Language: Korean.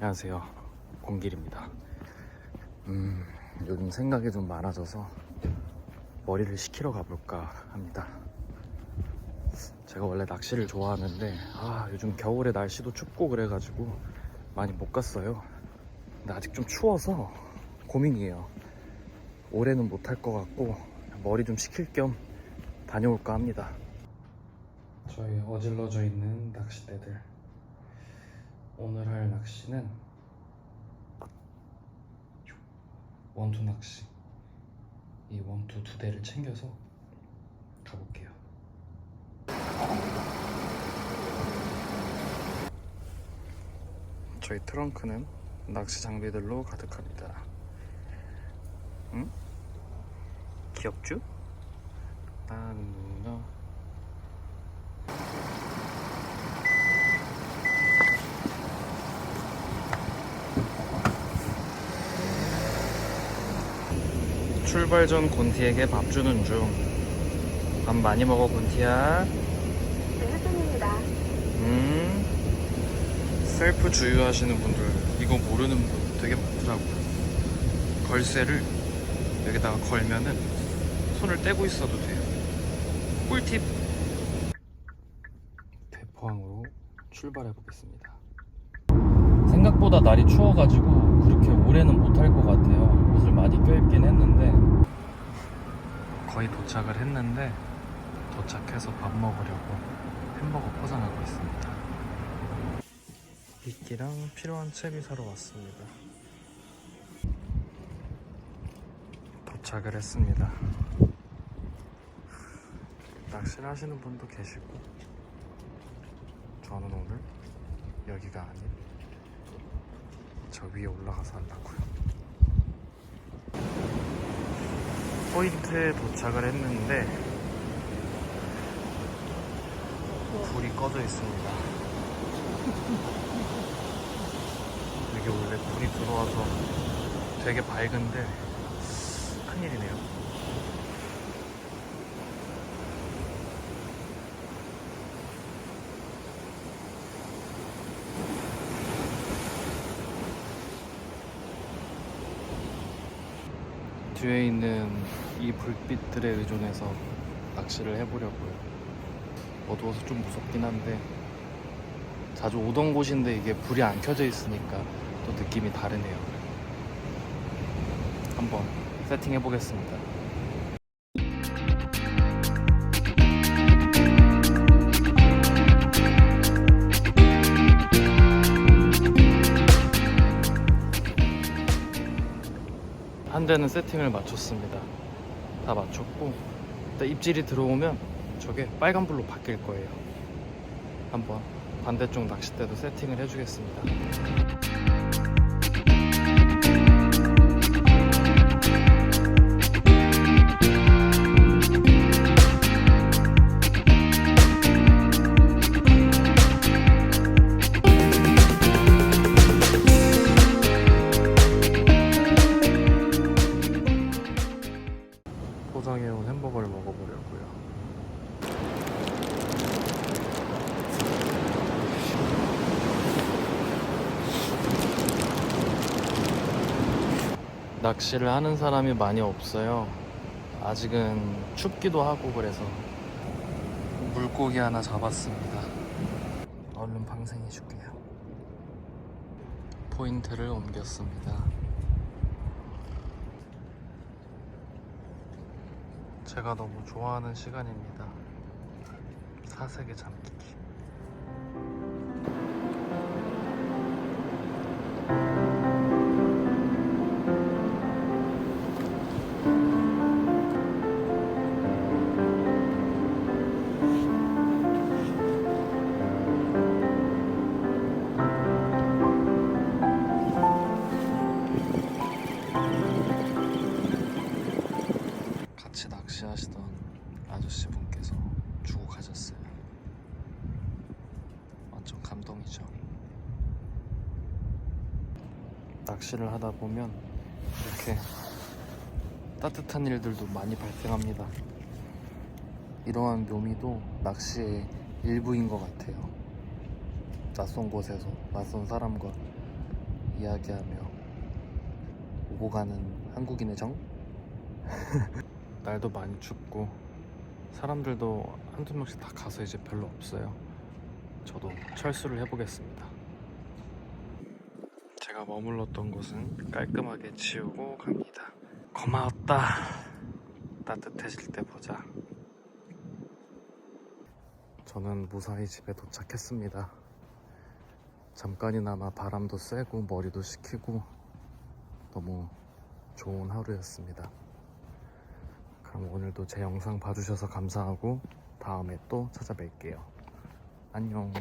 안녕하세요. 공길입니다. 음, 요즘 생각이 좀 많아져서 머리를 식히러 가볼까 합니다. 제가 원래 낚시를 좋아하는데, 아, 요즘 겨울에 날씨도 춥고 그래가지고 많이 못 갔어요. 근데 아직 좀 추워서 고민이에요. 올해는 못 할 것 같고, 머리 좀 식힐 겸 다녀올까 합니다. 저희 어질러져 있는 낚싯대들. 오늘 할 낚시는 원투 낚시. 이 원투 두 대를 챙겨서 가볼게요. 저희 트렁크는 낚시 장비들로 가득합니다. 응? 귀엽죠? 나는 출발 전 곤티에게 밥 주는 중. 밥 많이 먹어 곤티야. 네, 회전입니다. 음. 셀프 주유하시는 분들 이거 모르는 분 되게 많더라고요. 걸쇠를 여기다가 걸면은 손을 떼고 있어도 돼요. 꿀팁. 대포항으로 출발해 보겠습니다. 생각보다 날이 추워가지고 그렇게 오래는 못할 것 같아요. 옷을 많이 껴입긴 했는데 거의 도착을 했는데 도착해서 밥 먹으려고 햄버거 포장하고 있습니다. 미끼랑 필요한 채비 사러 왔습니다. 도착을 했습니다. 낚시를 하시는 분도 계시고 저는 오늘 여기가 아닌 저 위에 올라가서 하려고요. 포인트에 도착을 했는데 불이 꺼져 있습니다. 이게 원래 불이 들어와서 되게 밝은데 큰일이네요. 뒤에 있는 이 불빛들에 의존해서 낚시를 해보려고요. 어두워서 좀 무섭긴 한데 자주 오던 곳인데 이게 불이 안 켜져 있으니까 또 느낌이 다르네요. 한번 세팅해 보겠습니다. 한 대는 세팅을 마쳤습니다. 다 마쳤고 일단 입질이 들어오면 저게 빨간불로 바뀔 거예요. 한번 반대쪽 낚싯대도 세팅을 해주겠습니다. 포장해온 햄버거를 먹어보려고요. 낚시를 하는 사람이 많이 없어요. 아직은 춥기도 하고 그래서 물고기 하나 잡았습니다. 얼른 방생해 줄게요. 포인트를 옮겼습니다. 제가 너무 좋아하는 시간입니다. 사색에 잠기기. 낚시를 하다 보면 이렇게 따뜻한 일들도 많이 발생합니다. 이러한 묘미도 낚시의 일부인 것 같아요. 낯선 곳에서 낯선 사람과 이야기하며 오고 가는 한국인의 정? 날도 많이 춥고 사람들도 한두 명씩 다 가서 이제 별로 없어요. 저도 철수를 해보겠습니다. 제가 머물렀던 곳은 깔끔하게 치우고 갑니다. 고마웠다. 따뜻해질 때 보자. 저는 무사히 집에 도착했습니다. 잠깐이나마 바람도 쐬고 머리도 식히고 너무 좋은 하루였습니다. 그럼 오늘도 제 영상 봐주셔서 감사하고 다음에 또 찾아뵐게요. 안녕.